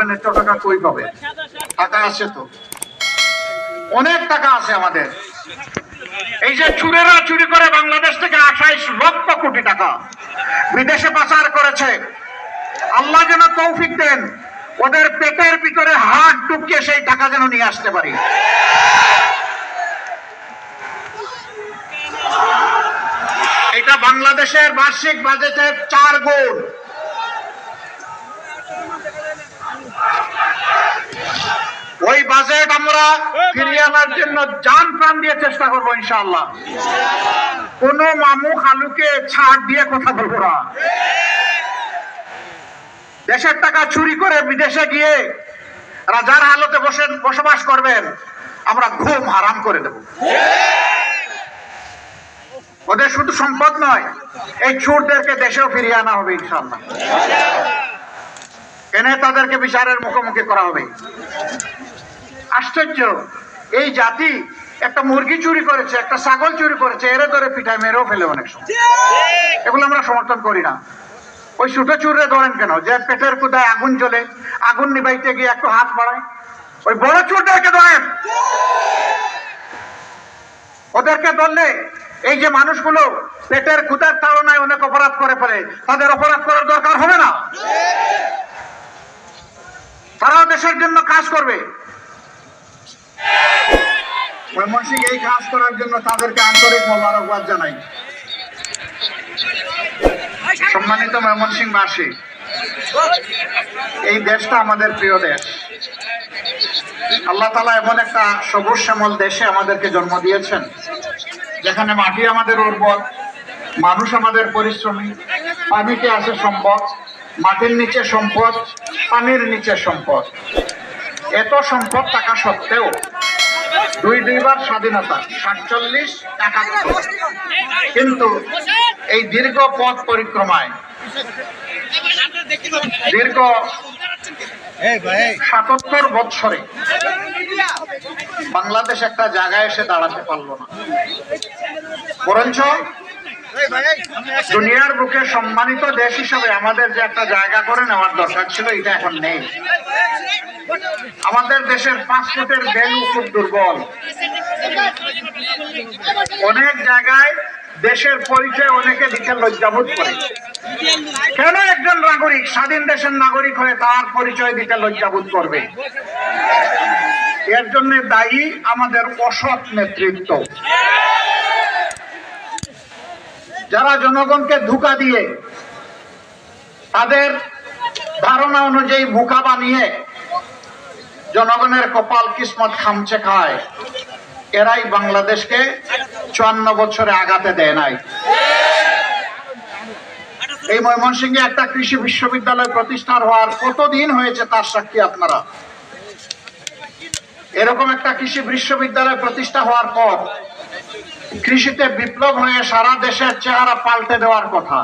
বলবেন, এত টাকা কই পাবে? টাকা আছে তো। অনেক টাকা আছে আমাদের। এই যে চুরেরা চুরি করে বাংলাদেশ থেকে আঠাইশ লক্ষ কোটি টাকা বিদেশে পাচার করেছে। আল্লাহ যেন তৌফিক দেন, ওদের পেটের ভিতরে হাত ঢুকিয়ে সেই টাকা যেন নিয়ে আসতে পারি। এটা বাংলাদেশের বার্ষিক বাজেটের চার গুণ। ওই বাজেট আমরা ফিরিয়ে আনার জন্য জান প্রাণ দিয়ে চেষ্টা করব ইনশাআল্লাহ। কোন মামু খালুকে ছাড় দিয়ে কথা বলব না। দেশের টাকা চুরি করে বিদেশে গিয়ে রাজার হালতে বসে বসবাস করবেন আমরা ঘুম হারাম করে দেব। ওদের শুধু সম্পদ নয় এই চোরদেরকে দেশেও ফিরিয়ে আনা হবে ইনশাল্লাহ এনে তাদেরকে বিচারের মুখোমুখি করা হবে? আশ্চর্য। এই জাতি একটা মুরগি চুরি করেছে একটা ছাগল চুরি করেছে এরে ধরে পিঠায় মেরেও ফেলে অনেক সময়। এগুলো আমরা সমর্থন করি না। ওই ছোট চুরে ধরেন কেন? যে পেটের কোথায় আগুন জ্বলে আগুন নিবাইতে গিয়ে একটু হাত বাড়ায়। ওই বড় চোরদেরকে ধরেন। ওদেরকে ধরলে এই যে মানুষগুলো পেটের ক্ষুদার তাড়নায় অনেক অপরাধ করে ফেলে তাদের অপরাধ করার দরকার হবে না? তারাও দেশের জন্য কাজ করবে। ময়মনসিংহ এই কাজ করার জন্য তাদেরকে আন্তরিক মোবারকবাদ জানাই। সম্মানিত ময়মনসিংহবাসী, এই দেশটা আমাদের প্রিয় দেশ। আল্লাহ তালা এমন একটা সবুজ শ্যামল দেশে আমাদেরকে জন্ম দিয়েছেন, যেখানে মাটি আমাদের উর্বর, মানুষ আমাদের পরিশ্রমী, পানিতে আছে সম্পদ, মাটির নিচে সম্পদ, পানির নিচে সম্পদ। এত সম্পদ থাকা সত্ত্বেও দুই দুইবার স্বাধীনতা, সাতচল্লিশ, একাত্তর। কিন্তু এই দীর্ঘ পথ পরিক্রমায়, দীর্ঘ সাতাত্তর বৎসরে বাংলাদেশ একটা জায়গায় এসে দাঁড়াতে পারল না। বরঞ্চ দুনিয়ার বুকে সম্মানিত দেশ হিসাবে আমাদের যে একটা জায়গা করে নেওয়ার দরকার ছিল, এটা এখন নেই। আমাদের দেশের পাসপোর্টের ভ্যালু খুব দুর্বল। অনেক জায়গায় দেশের পরিচয় অনেকে দিতে লজ্জাবোধ করে। কেন একজন নাগরিক স্বাধীন দেশের নাগরিক হয়ে তার পরিচয় দিতে লজ্জাবোধ করবে? এর জন্য দায়ী আমাদের অসৎ নেতৃত্ব। যারা জনগণকে ধোকা দিয়ে তাদের ধারণা অনুযায়ী বোকা বানিয়ে জনগণের কপাল কিসমত খামচে খায়, এরাই বাংলাদেশকে চুয়ান্ন বছরে আগাতে দেয় নাই। এই ময়মনসিংহে একটা কৃষি বিশ্ববিদ্যালয় প্রতিষ্ঠার হওয়ার কতদিন হয়েছে তার সাক্ষী আপনারা? এরকম একটা কৃষি বিশ্ববিদ্যালয় প্রতিষ্ঠা হওয়ার পর কৃষিতে বিপ্লব হয়ে সারা দেশের চেহারা পাল্টে দেওয়ার কথা।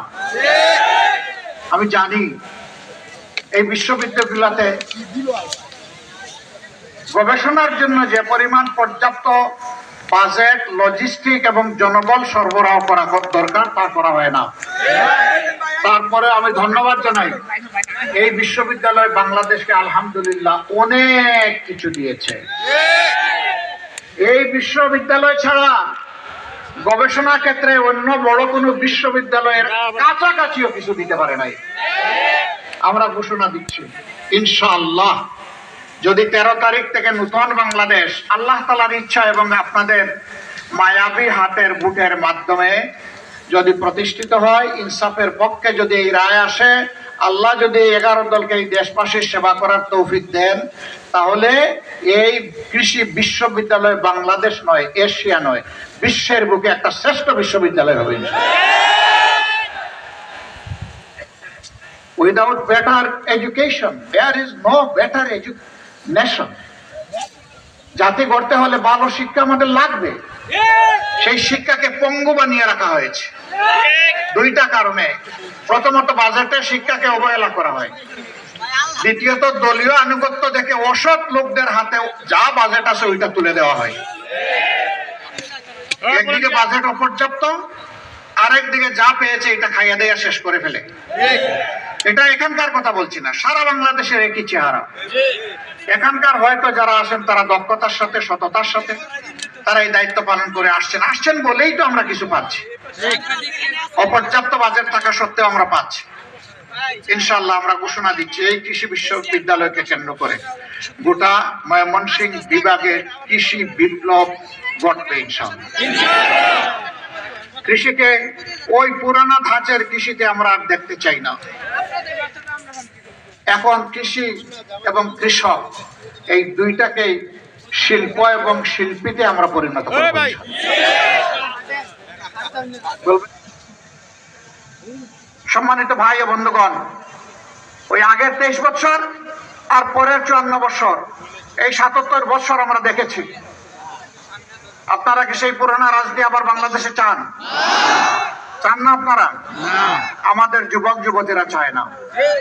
আমি জানি এই বিশ্ববিদ্যালয়তে গবেষণার জন্য যে পরিমাণ পর্যাপ্ত বাজেট লজিস্টিক এবং জনবল সরবরাহ করা দরকার, তা করা হয় না। তারপরে আমি ধন্যবাদ জানাই। এই বিশ্ববিদ্যালয় বাংলাদেশকে আলহামদুলিল্লাহ অনেক কিছু দিয়েছে। এই বিশ্ববিদ্যালয় ছাড়া গবেষণা ক্ষেত্রে অন্য বড় কোনো বিশ্ববিদ্যালয়ের কাছাকাছিও কিছু দিতে পারে নাই। আমরা ঘোষণা দিচ্ছি ইনশাআল্লাহ। যদি তেরো তারিখ থেকে নতুন বাংলাদেশ আল্লাহ তালার ইচ্ছা এবং আপনাদের মায়াবী হাতের বুটের মাধ্যমে যদি প্রতিষ্ঠিত হয় ইনসাফের পক্ষে যদি এই রায় আসে আল্লাহ যদি এগারো দলকে এই দেশবাসীর সেবা করার তৌফিক দেন তাহলে এই কৃষি বিশ্ববিদ্যালয় বাংলাদেশ নয় এশিয়া নয় বিশ্বের বুকে একটা শ্রেষ্ঠ বিশ্ববিদ্যালয় হবে without better education there is no better nation জাতি গড়তে হলে ভালো শিক্ষা আমাদের লাগবে। সেই শিক্ষাকে পঙ্গু বানিয়ে রাখা হয়েছে। দুইটা কারণে। প্রথমত বাজেটে শিক্ষাকে অবহেলা করা হয়। দ্বিতীয়ত দলীয় আনুগত্য দেখে অসৎ লোকদের হাতে যা বাজেট আছে ওইটা তুলে দেওয়া হয়। একদিকে বাজেট অপর্যাপ্ত, আরেকদিকে যা পেয়েছে এটা খাইয়া দেয়া শেষ করে ফেলে। এটা এখানকার কথা বলছি না, সারা বাংলাদেশের একই চেহারা। এখানকার হয়তো যারা আসেন তারা দক্ষতার সাথে, সততার সাথে, তারা এই দায়িত্ব পালন করে আসছেন। আসছেন বলেই তো আমরা কিছু পাচ্ছি। অপর্যাপ্ত বাজেট থাকা সত্ত্বেও আমরা পাচ্ছি। ইনশাল্লাহ আমরা ঘোষণা দিচ্ছি এই কৃষি বিশ্ববিদ্যালয়কে কেন্দ্র করে গোটা ময়মনসিংহ বিভাগে কৃষি বিপ্লব ঘটবে ইনশাল্লাহ কৃষিকে ওই পুরানা ধাঁচের কৃষিতে আমরা আর দেখতে চাই না। এখন কৃষি এবং কৃষক এই দুইটাকেই শিল্প এবং শিল্পীতে আমরা পরিণত করব? সম্মানিত ভাই ও বন্ধুগণ, ওই আগের তেইশ বছর আর পরের চুয়ান্ন বছর এই সাতাত্তর বছর আমরা দেখেছি। আপনারা কি সেই পুরোনো রাজনীতি আবার বাংলাদেশে চান? চান না আপনারা? আমাদের যুবক যুবতীরা চায় না।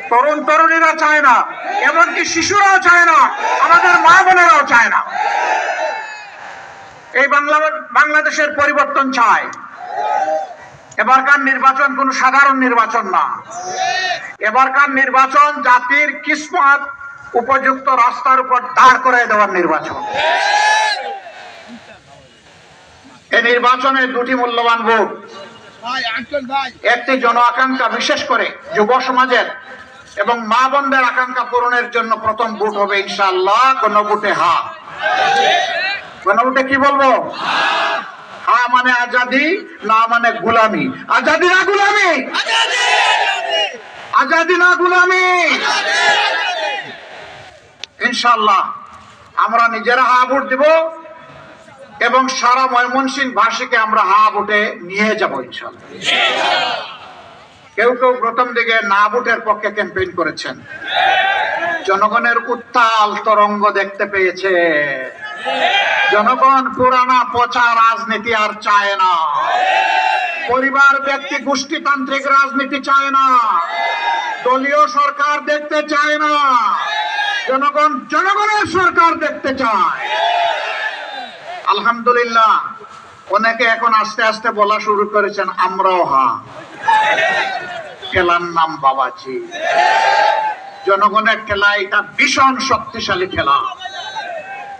তরুণ তরুণীরা চায় না। এমনকি শিশুরাও চায় না। আমাদের মা বোনেরাও চায় না। এই বাংলা বাংলাদেশের পরিবর্তন চায়। এবারকার নির্বাচন কোন সাধারণ নির্বাচন না। এবারকার নির্বাচন জাতির কিসমত উপযুক্ত রাস্তার উপর দাঁড় করে দেওয়ার নির্বাচন। এই নির্বাচনে দুটি মূল্যবান ভোট। একটি জন আকাঙ্ক্ষা বিশেষ করে যুব সমাজের এবং মা বোনদের আকাঙ্ক্ষা পূরণের জন্য প্রথম ভোট হবে ইনশাল্লাহ কোন ভোটে হা। কোন ভোটে কি বলব? হা মানে আজাদি, না মানে গুলামি। আজাদি না গুলামি? আজাদি না গুলামি? ইনশাআল্লাহ, আমরা নিজেরা হা ভোট দিব এবং সারা ময়মনসিংহ ভাষীকে আমরা হা ভোটে নিয়ে যাব ইনশাআল্লাহ। কেউ কেউ প্রথম দিকে না ভোটের পক্ষে ক্যাম্পেইন করেছেন। জনগণের উত্তাল তরঙ্গ দেখতে পেয়েছে। জনগণ পুরানা পচা রাজনীতি আর চায় না। পরিবার, ব্যক্তি, গোষ্ঠীতান্ত্রিক রাজনীতি চায় না। দলীয় সরকার দেখতে চায় না। জনগণ, জনগণের সরকার দেখতে চায়। আলহামদুলিল্লাহ, অনেকে এখন আস্তে আস্তে বলা শুরু করেছেন, আমরাও হা। খেলার নাম বাবাজি। জনগণের খেলা, এটা ভীষণ শক্তিশালী খেলা।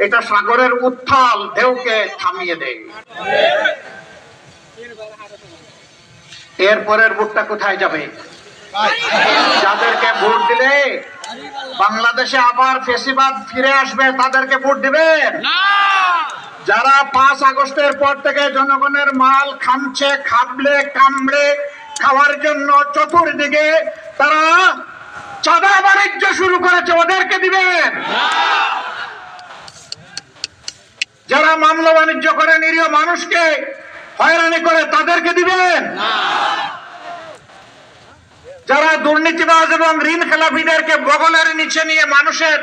এটা সাগরের উত্থাল ঢেউকে থামিয়ে দেয়। এরপরের ভোটটা কোথায় যাবে? যাদেরকে ভোট দিলে বাংলাদেশে আবার ফেসিবাদ ফিরে আসবে তাদেরকে ভোট দিবেন? যারা পাঁচ আগস্টের পর থেকে জনগণের মাল খামছে খাবলে কামড়ে খাওয়ার জন্য চতুর্দিকে তারা চাঁদা বাণিজ্য শুরু করেছে ওদেরকে দিবেন? যারা মামলা বাণিজ্য করে নিরীহ মানুষকে হয়রানি করে তাদেরকে দিবেন? যারা দুর্নীতিবাজ এবং ঋণ খেলাপিদেরকে বগলের নিচে নিয়ে মানুষের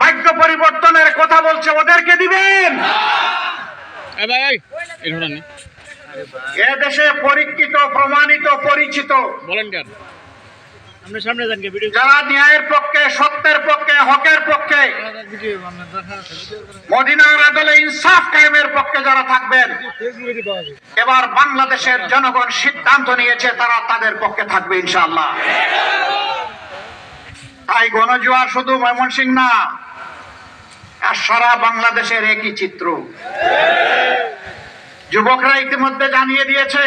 ভাগ্য পরিবর্তনের কথা বলছে ওদেরকে দিবেন? এ দেশে পরীক্ষিত প্রমাণিত পরিচিত। ভলেন্টিয়ার আমরা সামনে যান কে ভিডিও যারা ন্যায়ের পক্ষে, সত্যের পক্ষে, হকের পক্ষে, মদিনার আদলে ইনসাফ কায়েমের পক্ষে যারা থাকবেন, এবার বাংলাদেশের জনগণ সিদ্ধান্ত নিয়েছে তারা তাদের পক্ষে থাকবে ইনশাআল্লাহ। তাই গণজোয়ার শুধু ময়মনসিং না আর সারা বাংলাদেশের একই চিত্র। যুবকরা ইতিমধ্যে জানিয়ে দিয়েছে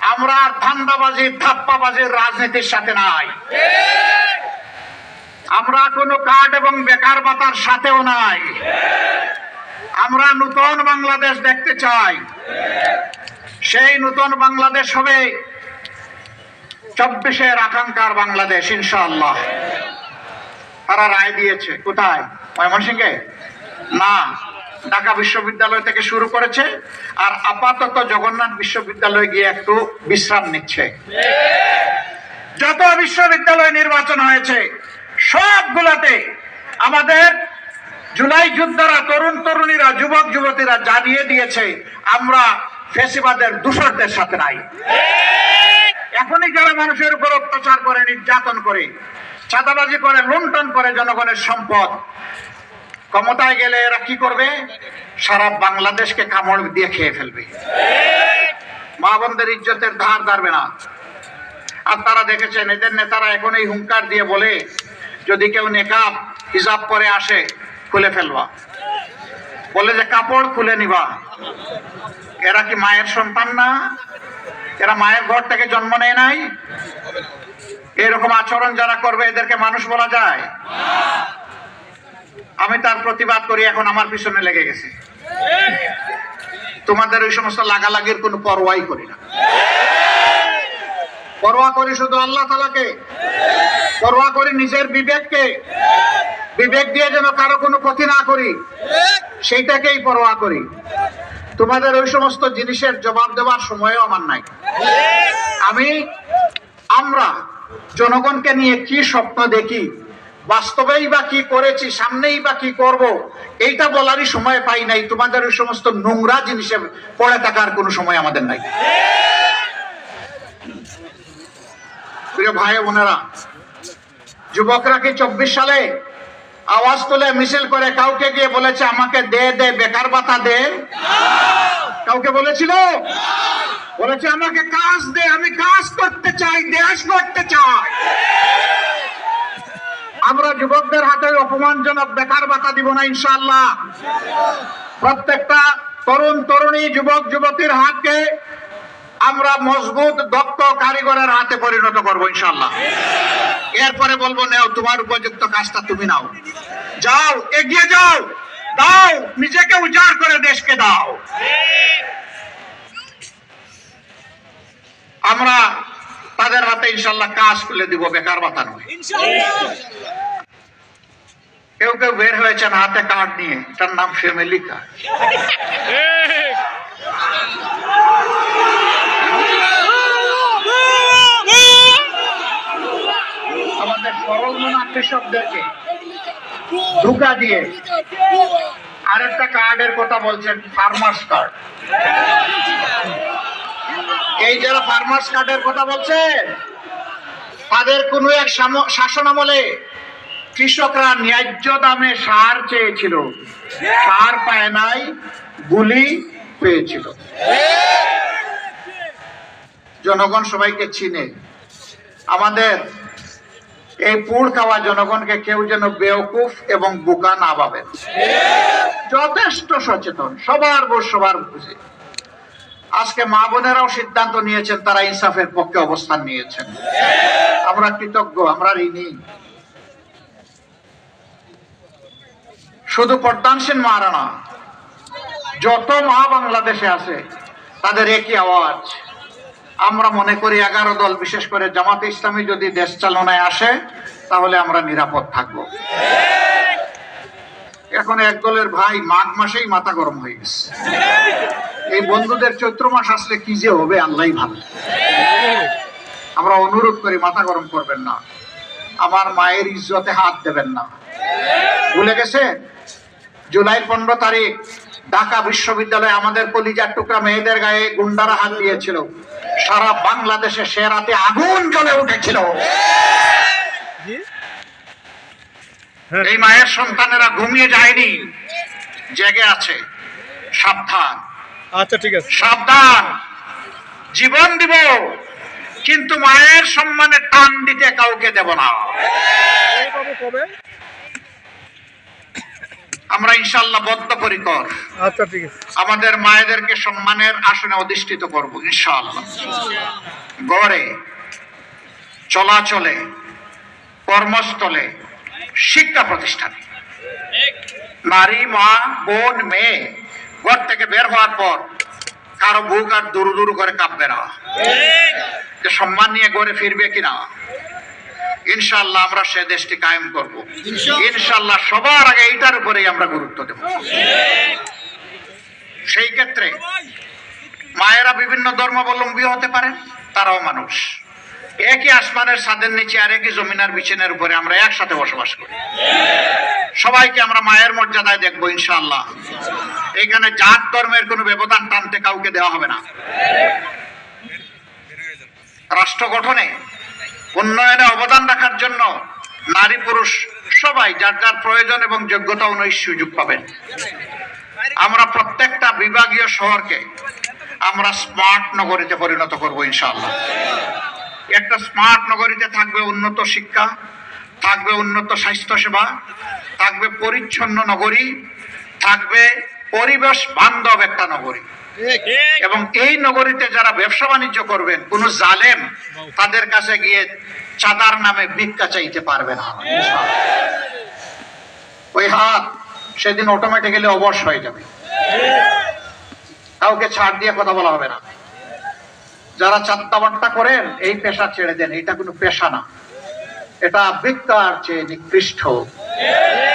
আমরা আর ধান্দাবাজি ধাপ্পাবাজির রাজনীতির সাথে নাই। আমরা কোনো কার্ড এবং বেকার ভাতার সাথেও নাই। আমরা নতুন বাংলাদেশ দেখতে চাই। সেই নতুন বাংলাদেশ হবে চব্বিশের আকাঙ্ক্ষার বাংলাদেশ, ইনশাআল্লাহ। তারা রায় দিয়েছে। কোথায়? ময়মনসিংহে? না। ঢাকা বিশ্ববিদ্যালয় থেকে শুরু করেছে আর আপাতত জগন্নাথ বিশ্ববিদ্যালয়ে গিয়ে একটু বিশ্রাম নিচ্ছে। যত বিশ্ববিদ্যালয় নির্বাচন হয়েছে, সবগুলাতে আমাদের জুলাই যোদ্ধারা তরুণ তরুণীরা, যুবক যুবতীরা জানিয়ে দিয়েছে, আমরা ফেসিবাদের দূষরদের সাথে নাই। এখনই যারা মানুষের উপর অত্যাচার করে, নির্যাতন করে, চাঁদাবাজি করে, লুণ্ঠন করে জনগণের সম্পদ ক্ষমতায় গেলে এরা কি করবে? সারা বাংলাদেশকে কামড় দিয়ে খেয়ে ফেলবে। মা বোনদের ইজ্জতের ধার ধারবে না। আর তারা দেখেছেন, এদের নেতারা এখন এই হুঙ্কার দিয়ে বলে, যদি কেউ নেকাব হিসাব করে আসে, খুলে ফেলবা। বলে যে, কাপড় খুলে নিবা। এরা কি মায়ের সন্তান না? এরা মায়ের ঘর থেকে জন্ম নেয় নাই? এরকম আচরণ যারা করবে, এদেরকে মানুষ বলা যায়? আমি তার প্রতিবাদ করি, এখন আমার পিছনে লেগে গেছে। তোমাদের ওই সমস্ত লাগালাগির কোনো পরোয়াই করি না। পরোয়া করি শুধু আল্লাহ তালাকে পরোয়া করি নিজের বিবেককে? বিবেক দিয়ে যেন কারও কোনো ক্ষতি না করি, সেইটাকেই পরোয়া করি। তোমাদের ওই সমস্ত জিনিসের জবাব দেওয়ার সময়ও আমার নাই। আমি, আমরা জনগণকে নিয়ে কি স্বপ্ন দেখি বাস্তবেই বা কি করেছি, সামনেই বা কি করব, এইটা বলারই সময় পাই নাই। তোমাদের ওই সমস্ত নোংরা জিনিসে পড়ে থাকার কোনো সময় আমাদের নাই। প্রিয় ভাই বোনেরা, যুবকরা কি চব্বিশ সালে আওয়াজ তুলে মিছিল করে কাউকে গিয়ে বলেছে, আমাকে দে দে, বেকার ভাতা দে কাউকে বলেছিল? বলেছে, আমাকে কাজ দে, আমি কাজ করতে চাই, দেশ করতে চাই আমরা যুবকদের হাতে অপমানজনক বেকার বাতা দিব না ইনশাল্লাহ প্রত্যেকটা তরুণ, তরুণী, যুবক, যুবতীর হাতকে আমরা মজবুত, দক্ষ কারিগরের হাতে পরিণত করব, ইনশাআল্লাহ। এরপরে বলব, নেও, তোমার উপযুক্ত কাজটা তুমি নাও। যাও, এগিয়ে যাও, দাও, নিজেকে উজাড় করে দেশকে দাও। আমরা তাদের হাতে ইনশাল্লাহ কাজ খুলে দিব, বেকার ভাতা নয়। কেউ কেউ বের হয়েছেন হাতে কার্ড নিয়ে তার নাম ফ্যামিলি কার্ড আমাদের সরল মনা কৃষকদেরকে ধোকা দিয়ে আরেকটা কার্ডের কথা বলছেন ফার্মার্স কার্ড এই যারা ফার্মার্স কার্ডের কথা বলছেন তাদের কোনো এক শাসন আমলে কৃষকরা ন্যায্য দামে সার চেয়েছিল। সার পায় নাই, গুলি পেয়েছিল। জনগণ সবাইকে চিনে। আমাদের এই পুড় খাওয়া জনগণকে কেউ যেন বেওকুফ এবং বোকা না পাবেন যথেষ্ট সচেতন, সবার বোঝ, সবার বুঝে। আজকে মা বোনেরাও সিদ্ধান্ত নিয়েছেন, তারা ইনসাফের পক্ষে অবস্থান নিয়েছেন। আমরা কৃতজ্ঞ, আমরা ঋণী। শুধু পর্দানসীন মারা না, যত মা বাংলাদেশে আছে, তাদের একই আওয়াজ। আমরা মনে করি এগারো দল, বিশেষ করে জামাতে ইসলামী যদি দেশ চালনায় আসে, তাহলে আমরা নিরাপদ থাকব। এখন এক দলের ভাই মাঘ মাসেই মাথা গরম হয়ে গেছে। এই বন্ধুদের চৈত্র মাস আসলে কি যে হবে, আল্লাহ ভালো। আমরা অনুরোধ করি, মাথা গরম করবেন না। আমার মায়ের ইজ্জতে হাত দেবেন না। ভুলে গেছে? জুলাই পনেরো তারিখ ঢাকা বিশ্ববিদ্যালয়ে আমাদের কলিজার টুকরা মেয়েদের গায়ে গুন্ডারা হাত দিয়েছিল। সারা বাংলাদেশে সে রাতে আগুন জ্বলে উঠেছিল। এই মায়ের সন্তানেরা ঘুমিয়ে যায়নি। জেগে আছে। সাবধান। আচ্ছা ঠিক আছে। সাবধান। জীবন দিব কিন্তু মায়ের সম্মানে টান দিতে কাউকে দেব না। কবে? আমরা ইনশাল্লাহ বদ্ধপরিকর। আচ্ছা ঠিক আছে। আমাদের মায়েদেরকে সম্মানের আসনে অধিষ্ঠিত করব ইনশাআল্লাহ। গড়ে চলাচলে কর্মস্থলে শিক্ষা প্রতিষ্ঠানে। নারী মা বোন মেয়ে ঘর থেকে বের হওয়ার পর কারও বুক আর দুরু দুরু করে কাঁপবে না। যে সম্মান নিয়ে গড়ে ফিরবে কিনা? ইনশাল্লাহ আমরা সে দেশটি কায়েম করব। ইনশাল্লাহ সবার আগে এইটার উপরেই আমরা গুরুত্ব দেব। সেই ক্ষেত্রে মায়েরা বিভিন্ন ধর্মাবলম্বী হতে পারেন তারাও মানুষ। একই আসমানের ছাদের নিচে আর একই জমিনার বিছানের উপরে আমরা একসাথে বসবাস করি। সবাইকে আমরা মায়ের মর্যাদায় দেখব ইনশাআল্লাহ। এখানে জাত ধর্মের কোনো ব্যবধান টানতে কাউকে দেওয়া হবে না। রাষ্ট্র গঠনে উন্নয়নে অবদান রাখার জন্য নারী পুরুষ সবাই যার যার প্রয়োজন এবং যোগ্যতা অনুযায়ী সুযোগ পাবেন। আমরা প্রত্যেকটা বিভাগীয় শহরকে আমরা স্মার্ট নগরীতে পরিণত করব ইনশাআল্লাহ। একটা স্মার্ট নগরীতে থাকবে উন্নত শিক্ষা, থাকবে উন্নত স্বাস্থ্যসেবা, থাকবে পরিচ্ছন্ন নগরী, থাকবে পরিবেশ বান্ধব একটা নগরী। এবং এই নগরীতে যারা ব্যবসা বাণিজ্য করবেন কোন জালেম তাদের কাছে গিয়ে চাঁদার নামে ভিক্ষা চাইতে পারবে না। ওই হাত সেদিন অটোমেটিক্যালি অবশ হয়ে যাবে। কাউকে ছাড় দিয়ে কথা বলা হবে না। যারা চাত্তাবাট্টা করেন এই পেশা ছেড়ে দেন এটা কোনো পেশা না। এটা ভিক্ষার চেয়ে নিকৃষ্ট।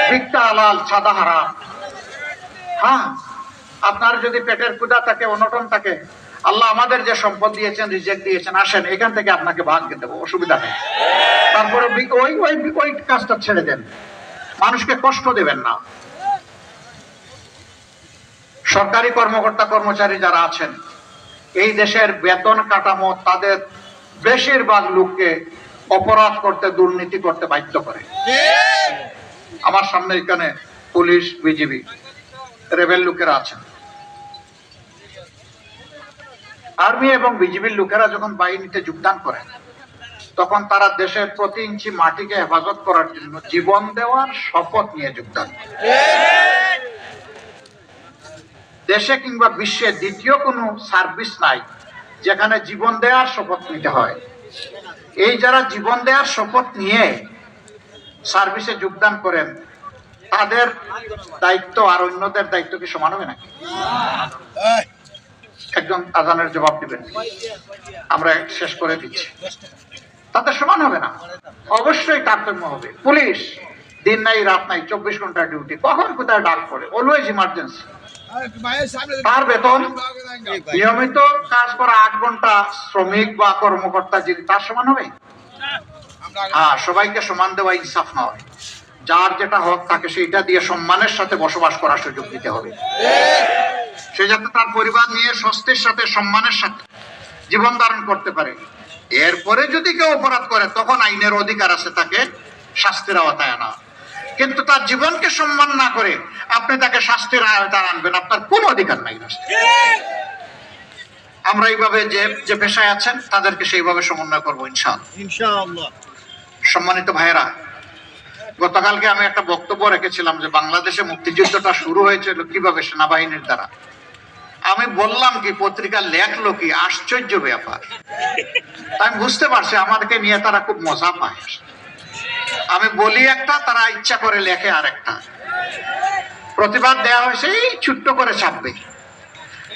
ভিক্ষা আলাল সাদা হারাম। হ্যাঁ? আপনার যদি পেটের ক্ষুধা থাকে, অনটন থাকে, আল্লাহ আমাদের যে সম্পদ দিয়েছেন রিজেক্ট দিয়েছেন, আসেন, এখান থেকে আপনাকে ভাগ দেবো, অসুবিধা নেই। তারপরে ওই ওই ওই কাজটা ছেড়ে দেন। মানুষকে কষ্ট দেবেন না। সরকারি কর্মকর্তা, কর্মচারী যারা আছেন, এই দেশের বেতন কাঠামো তাদের বেশিরভাগ লোককে অপরাধ করতে, দুর্নীতি করতে বাধ্য করে। আমার সামনে এখানে পুলিশ, বিজিবি, রেবেল লোকেরা আছেন। আর্মি এবং বিজিবির লোকেরা যখন বাহিনীতে যোগদান করেন তখন তারা দেশের প্রতি ইঞ্চি মাটিকে হেফাজত করার জন্য জীবন দেওয়ার শপথ নিয়ে যোগদান দেশে কিংবা বিশ্বে দ্বিতীয় কোনো সার্ভিস নাই যেখানে জীবন দেওয়ার শপথ নিতে হয়। এই যারা জীবন দেওয়ার শপথ নিয়ে সার্ভিসে যোগদান করেন, তাদের দায়িত্ব আর অন্যদের দায়িত্ব কি সমান হবে নাকি? একজন আজানের জবাব দিবেন। আমরা শেষ করে দিচ্ছি। তাদের সমান হবে না। অবশ্যই তারতম্য হবে। পুলিশ দিন নাই রাত নাই চব্বিশ ঘণ্টা ডিউটি কখন কোথায় ডাক পড়ে? অলওয়েজ ইমার্জেন্সি তার বেতন নিয়মিত কাজ করা আট ঘণ্টা শ্রমিক বা কর্মকর্তা যিনি তার সমান হবে? হ্যাঁ সবাইকে সমান দেওয়া ইনসাফ নয়। যার যেটা হক তাকে সেইটা দিয়ে সম্মানের সাথে বসবাস করার সুযোগ দিতে হবে। সে যাতে তার পরিবার নিয়ে স্বস্তির সাথে সম্মানের সাথে জীবন ধারণ করতে পারে। এরপরে যদি কেউ অপরাধ করে তখন আইনের অধিকার আছে তাকে শাস্তির আওতায় আনা। কিন্তু তার জীবনকে সম্মান না করে আপনি তাকে শাস্তির আওতায় আনবেন আপনার কোনো অধিকার নাই আমরা এইভাবে যে যে পেশায় আছেন তাদেরকে সেইভাবে সমন্বয় করব ইনশাআল্লাহ। ইনশাআল্লাহ। সম্মানিত ভাইয়েরা গতকালকে আমি একটা বক্তব্য রেখেছিলাম যে বাংলাদেশে মুক্তিযুদ্ধটা শুরু হয়েছিল কীভাবে সেনাবাহিনীর দ্বারা। আমি বললাম কি, পত্রিকা লেখলো কি, আশ্চর্য ব্যাপার। আমি বুঝতে পারছি, আমাদেরকে নিয়ে তারা খুব মজা পায়। আমি বলি একটা, তারা ইচ্ছা করে লেখে আর একটা প্রতিবাদ দেয়া হয়েছে, এই ছোট্ট করে ছাপবে।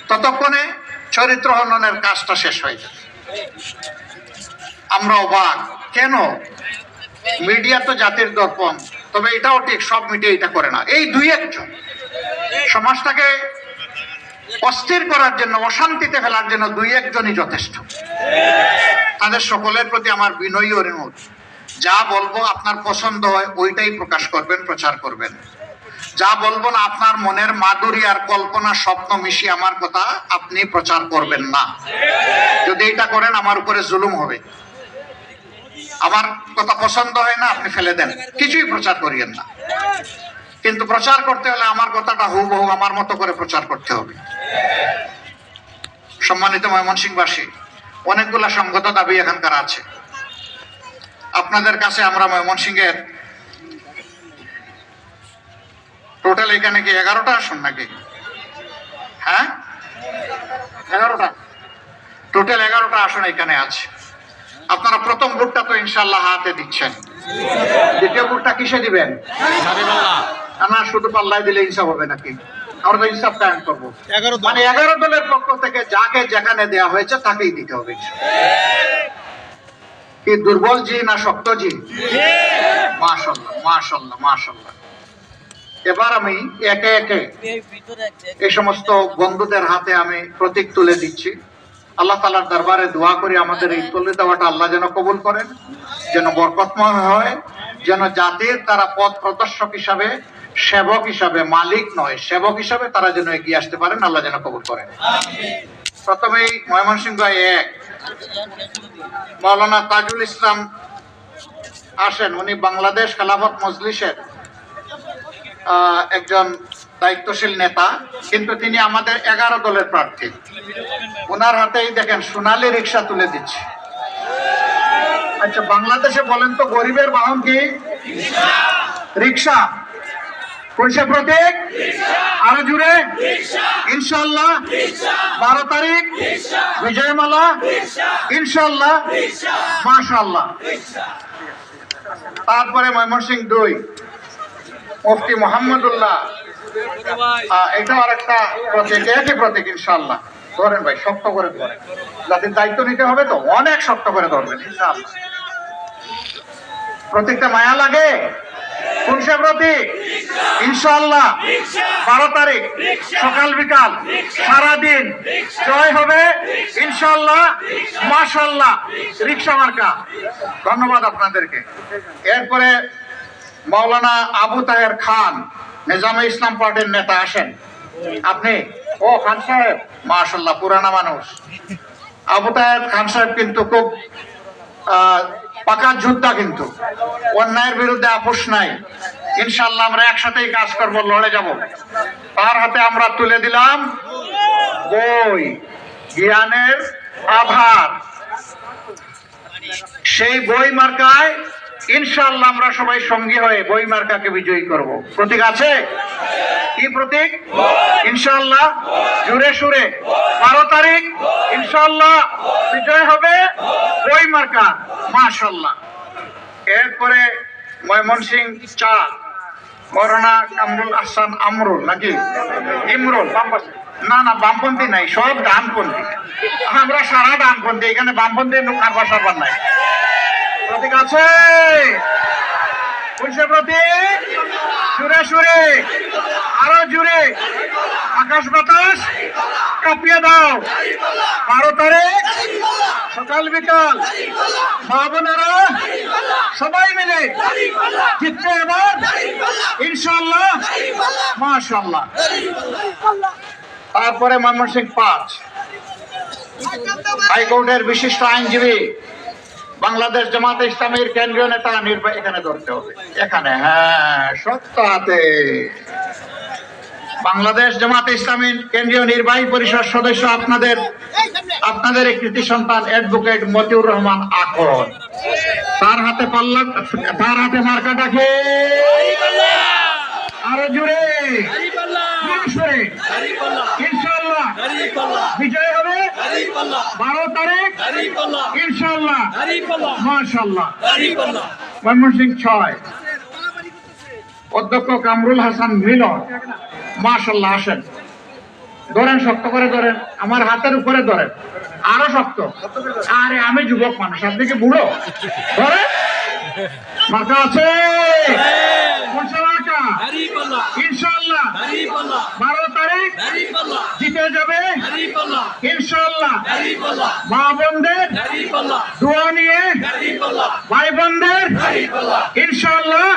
ততক্ষণে চরিত্র হননের কাজটা শেষ হয়ে যাবে। আমরা অবাক। কেন? মিডিয়া তো জাতির দর্পণ, তবে এটাও ঠিক, সব মিডিয়া এটা করে না। এই দুই একজন, সমাজটাকে অস্থির করার জন্য, অশান্তিতে ফেলার জন্য দুই একজনই যথেষ্ট। তাদের সকলের প্রতি আমার বিনয়ী অনুরোধ, যা বলব আপনার পছন্দ হয়, ওইটাই প্রকাশ করবেন, প্রচার করবেন। যা বলব না আপনার মনের মাধুরী আর কল্পনা স্বপ্ন মিশিয়ে আমার কথা আপনি প্রচার করবেন না। যদি এটা করেন, আমার উপরে জুলুম হবে। আমার কথা পছন্দ হয় না, আপনি ফেলে দেন। কিছুই প্রচার করিয়েন না। কিন্তু প্রচার করতে হলে আমার কথাটা হুবহু আমার মতো করে প্রচার করতে হবে। সম্মানিত ময়মনসিংহবাসী, অনেকগুলা সঙ্গত দাবি এখানকার আছে। আপনাদের কাছে আমরা ময়মনসিংহের টোটাল এখানে কি এগারোটা আসন নাকি? হ্যাঁ? এগারোটা? টোটাল এগারোটা আসন এখানে আছে। আপনারা প্রথম ভোটটা তো ইনশাল্লাহ হাতে দিচ্ছেন। দ্বিতীয় ভোটটা কিসে দিবেন? না শুধু পাল্লায় দিলে ইনসাফ হবে নাকি? আমরা তো ইনসাফ কায়েম করব। মানে এগারো দলের পক্ষ থেকে যাকে যেখানে দেওয়া হয়েছে তাকেই দিতে হবে কি দুর্বল জি না শক্ত জি? মাশাল্লাহ মাশাল্লাহ মাশাল্লাহ এবার আমি একে একে এই সমস্ত বন্ধুদের হাতে আমি প্রতীক তুলে দিচ্ছি। আল্লাহ তালার দরবারে দোয়া করি আমাদের এই তুলে দেওয়াটা আল্লাহ যেন কবুল করেন, যেন বরকতময় হয়, যেন জাতির তারা পথ প্রদর্শক হিসাবে, সেবক হিসাবে, মালিক নয়, সেবক হিসাবে তারা যেন এগিয়ে আসতে পারেন, আল্লাহ যেন কবুল করেন। প্রথমেই ময়মনসিংহ এক। মৌলানা তাজুল ইসলাম আসেন, উনি বাংলাদেশ খেলাফত মজলিসের একজন দায়িত্বশীল নেতা, কিন্তু তিনি আমাদের এগারো দলের প্রার্থী। ওনার হাতেই দেখেন সোনালী রিক্সা তুলে দিচ্ছে। আচ্ছা বাংলাদেশে বলেন তো গরিবের বাহন কি? রিক্সা পয়সা প্রতীক? আরও জুড়ে? ইনশাল্লাহ বারো তারিখ? বিজয়মালা? ইনশাল্লাহ মাশাল্লাহ তারপরে ময়মনসিং দুই। মুফতি মোহাম্মদুল্লাহ। এটাও আরেকটা প্রতীক একই প্রতীক ইনশাল্লাহ ধরেন ভাই, শক্ত করে ধরেন। যাতে দায়িত্ব নিতে হবে তো অনেক শক্ত করে ধরবেন ইনশাল্লাহ প্রতীকটা মায়া লাগে? কোন সে প্রতীক? ইনশাল্লাহ বারো তারিখ, সকাল, বিকাল, সারাদিন। জয় হবে ইনশাল্লাহ মাশাল্লাহ রিক্সা মার্কা। ধন্যবাদ আপনাদেরকে। এরপরে মাওলানা আবু তাহের খান। নিজামে ইসলাম পার্টির নেতা আসেন। আপনি, ও খান সাহেব মাশাল্লাহ পুরানা মানুষ। আবু তাহের খান সাহেব কিন্তু খুব পাকা যোদ্ধা কিন্তু। অন্যায়ের বিরুদ্ধে আপোষ নাই। ইনশাল্লাহ আমরা একসাথেই কাজ করব, লড়ে যাব। তার হাতে আমরা তুলে দিলাম বই, জ্ঞানের আধার। সেই বই মার্কায় ইনশাল্লাহ আমরা সবাই সঙ্গী হয়ে বই মার্কাকে বিজয়ী করব। প্রতীক আছে? কি প্রতীক? ইনশাল্লাহ জুড়ে সুরে। বারো তারিখ। ইনশাল্লাহ বিজয় হবে বই মার্কা। মাশাল্লাহ এরপরে ময়মনসিং চা। মরনা কামরুল আহসান আমরুল, নাকি? ইমরুল। না না, বামপন্থী নাই, সব ডানপন্থী। আমরা সারা ডানপন্থী, এখানে বামপন্থী নাই। প্রতীক আছে। কোনসে প্রতীক। সুরে সুরে। আরও জুড়ে। আকাশ বাতাস, কাঁপিয়ে দাও। বারো তারিখ, সকাল বিকাল। মা বোনেরা সবাই মিলে জিতবে এবার। ইনশাল্লাহ মাশাল্লাহ তারপরে ময়মনসিং পাঁচ। হাইকোর্টের বিশিষ্ট আইনজীবী বাংলাদেশ জামাতে ইসলামের কেন্দ্রীয় নেতা নির্বাহী এখানে ধরতে হবে। এখানে হ্যাঁ সত্য হাতে বাংলাদেশ জামাতে ইসলামী কেন্দ্রীয় নির্বাহী পরিষদ সদস্য আপনাদের আপনাদের কৃতি সন্তান অ্যাডভোকেট মতিউর রহমান আকর তার হাতে পাল্লা তার হাতে মার্কাটাকে আরও জুড়ে বিজয় হবে বারো তারিখ। ইনশাল্লাহ মাশাল্লাহ ময়মনসিং ছয়। অধ্যক্ষ কামরুল হাসান মিলন। মাশাল্লাহ আসেন। ধরেন শক্ত করে ধরেন। আমার হাতের উপরে ধরেন। আরও শক্ত। আরে আমি যুবক মানুষ। আপনি কি বুড়ো? ধরে মাথা আছে? ইনশাল্লাহ বারো তারিখ জিতে যাবে। ইনশাল্লাহ মা বোনদের দোয়া নিয়ে ভাই বোনদের ইনশাল্লাহ